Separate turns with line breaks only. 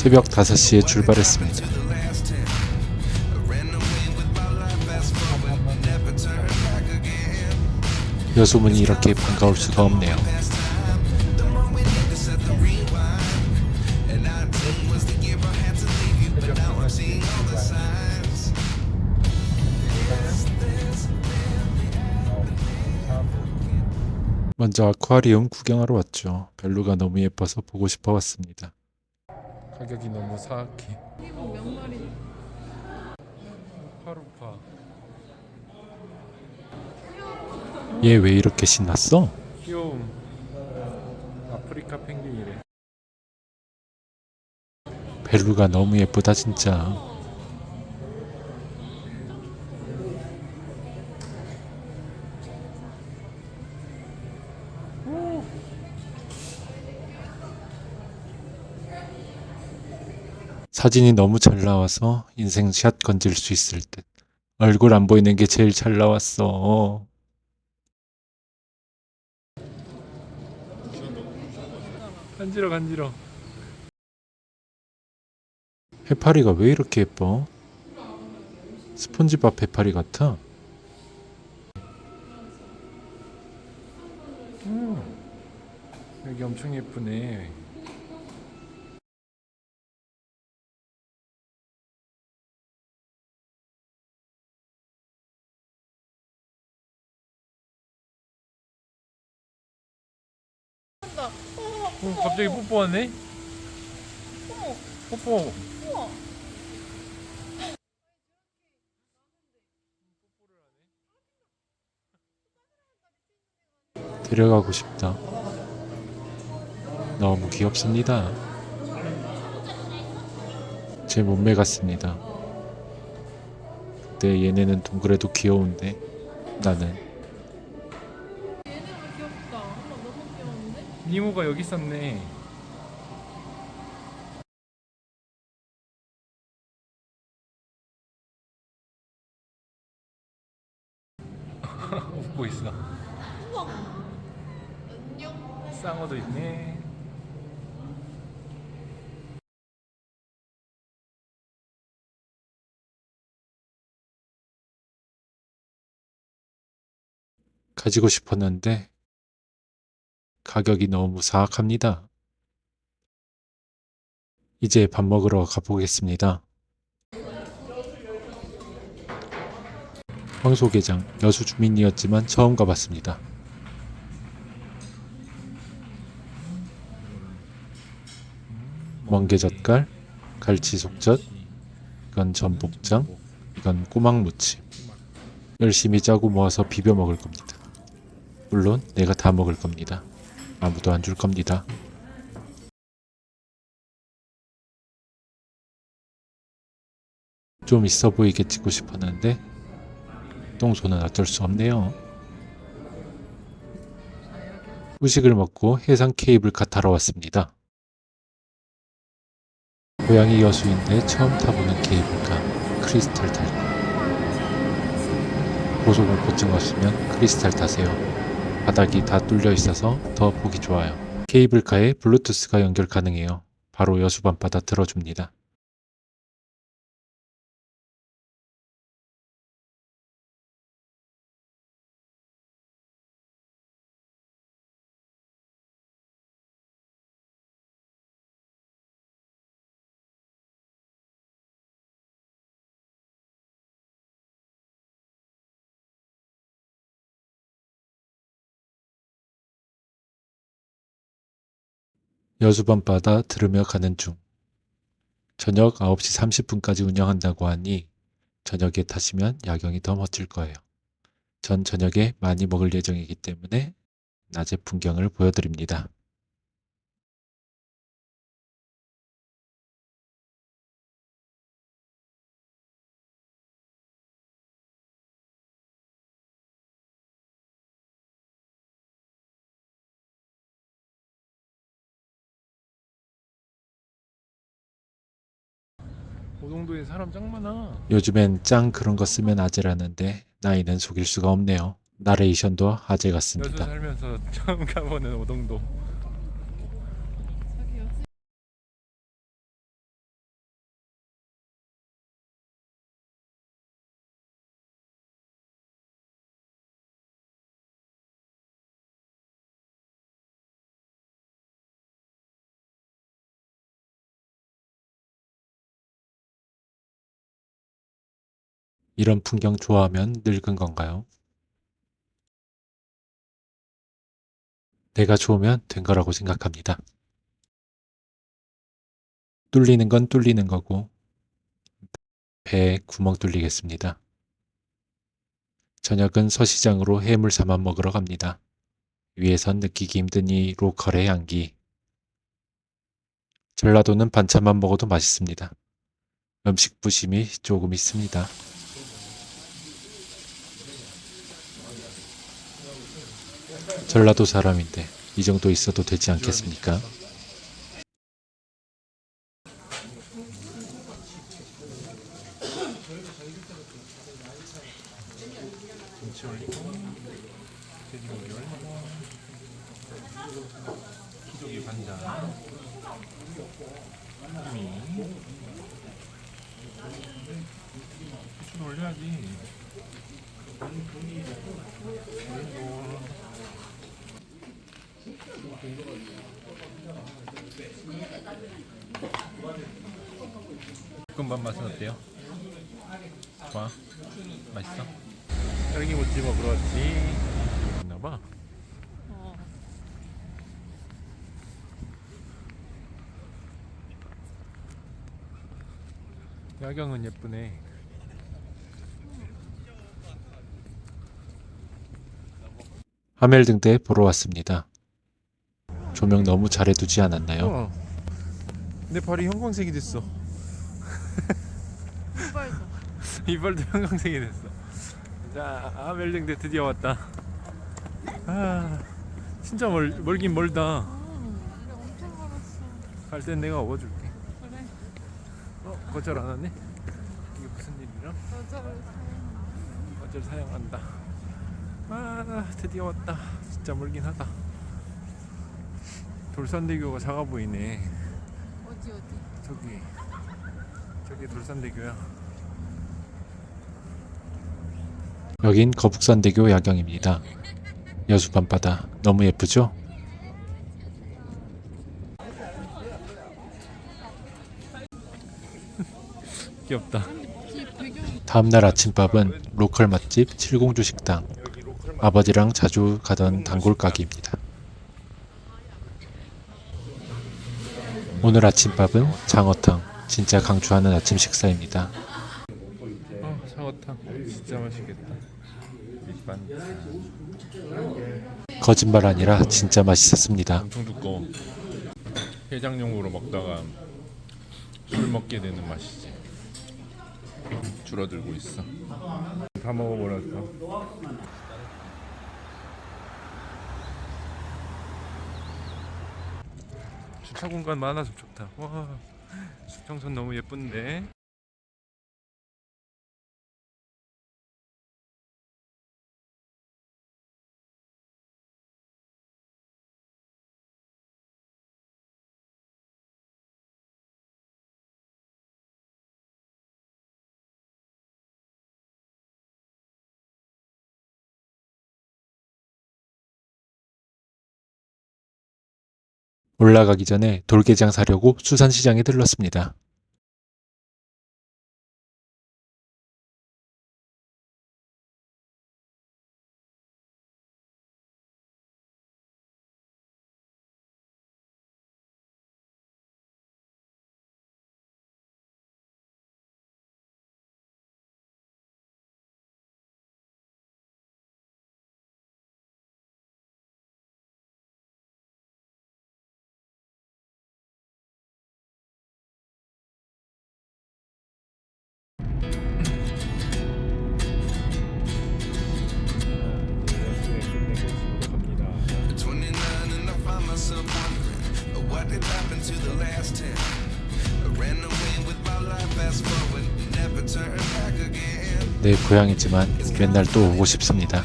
새벽 5시에 출발했습니다. 여수문이 이렇게 반가울 수가 없네요. 먼저 아쿠아리움 구경하러 왔죠. 벨루가 너무 예뻐서 보고 싶어 왔습니다. 가격이 너무 사악해.
일본 명말이
파루파. 얘 왜 이렇게 신났어? 귀여움. 아프리카 펭귄이래. 벨루가 너무 예쁘다 진짜. 사진이 너무 잘 나와서 인생샷 건질 수 있을 듯. 얼굴 안 보이는 게 제일 잘 나왔어. 간지러 간지러. 해파리가 왜 이렇게 예뻐? 스폰지밥 해파리 같아. 음, 여기 엄청 예쁘네. 어, 갑자기 뽀뽀하네? 뽀뽀. 데려가고 싶다. 너무 귀엽습니다. 제 몸매 같습니다. 근데 얘네는 동그래도 귀여운데 나는 니모가 여기 있었네. 웃고 있어.
안녕.
쌍어도 있네. 가지고 싶었는데 가격이 너무 사악합니다. 이제 밥 먹으러 가보겠습니다. 황소게장 여수 주민이었지만 처음 가봤습니다. 멍게젓갈, 갈치속젓, 이건 전복장, 이건 꼬막무침. 열심히 짜고 모아서 비벼 먹을 겁니다. 물론 내가 다 먹을 겁니다. 아무도 안 줄 겁니다. 좀 있어 보이게 찍고 싶었는데 똥손은 어쩔 수 없네요. 후식을 먹고 해상 케이블 카 타러 왔습니다. 고향이 여수인데 처음 타보는 케이블카 크리스탈 탈 고소공포증 없으면 크리스탈 타세요. 바닥이 다 뚫려 있어서 더 보기 좋아요. 케이블카에 블루투스가 연결 가능해요. 바로 여수 밤바다 들어줍니다. 여수 밤바다 들으며 가는 중. 저녁 9시 30분까지 운영한다고 하니 저녁에 타시면 야경이 더 멋질 거예요. 전 저녁에 많이 먹을 예정이기 때문에 낮의 풍경을 보여드립니다.
오동도에 사람 짱 많아.
요즘엔 짱 그런 거 쓰면 아재라는데 나이는 속일 수가 없네요. 나레이션도 아재
여수
같습니다.
살면서 처음 가보는 오동도.
이런 풍경 좋아하면 늙은 건가요? 내가 좋으면 된 거라고 생각합니다. 뚫리는 건 뚫리는 거고, 배에 구멍 뚫리겠습니다. 저녁은 서시장으로 해물 삼아 먹으러 갑니다. 위에선 느끼기 이 로컬의 향기. 전라도는 반찬만 먹어도 맛있습니다. 음식 부심이 조금 있습니다. 전라도 사람인데 이 정도 있어도 되지 않겠습니까?
올려야지 올리고 볶음밥 맛은 어때요? 좋아? 맛있어? 딸기 모찌 먹으러 왔지. 있나봐.
어.
야경은 예쁘네.
하멜 등대 보러 왔습니다. 조명 너무 잘해두지 않았나요?
어. 내 발이 형광색이 됐어.
이발도.
형광색이 됐어. 자, 아멜링대 드디어 왔다. 아, 진짜 멀 멀긴 멀다.
아, 우리 엄청 걸었어.
갈 땐 내가 업어줄게.
그래.
어, 거절 안 하네? 이게 무슨 일이라?
여자를 사용한다.
거절 사용한다. 아, 드디어 왔다. 진짜 멀긴 하다. 돌산대교가 작아 보이네.
어디 어디?
저기 저기 돌산대교야.
여긴 거북선대교 야경입니다. 여수 밤바다 너무 예쁘죠?
귀엽다.
다음날 아침밥은 로컬 맛집 칠공주 식당. 아버지랑 자주 가던 단골 가게입니다. 오늘 아침밥은 장어탕. 진짜 강추하는 아침 식사입니다.
어, 상어탕 진짜 맛있겠다. 밑반
거짓말 아니라 진짜 맛있었습니다.
엄청 두꺼워. 해장용으로 먹다가 술 먹게 되는 맛이지. 줄어들고 있어. 다 먹어버렸어. 주차 공간 많아서 좋다. 와, 수평선 너무 예쁜데.
올라가기 전에 돌게장 사려고 수산시장에 들렀습니다.
Find myself wondering uh, what did happen to the last 10. I ran away with my life, fast forward, never turn back again.
내 고향이지만 맨날 또 오고 싶습니다.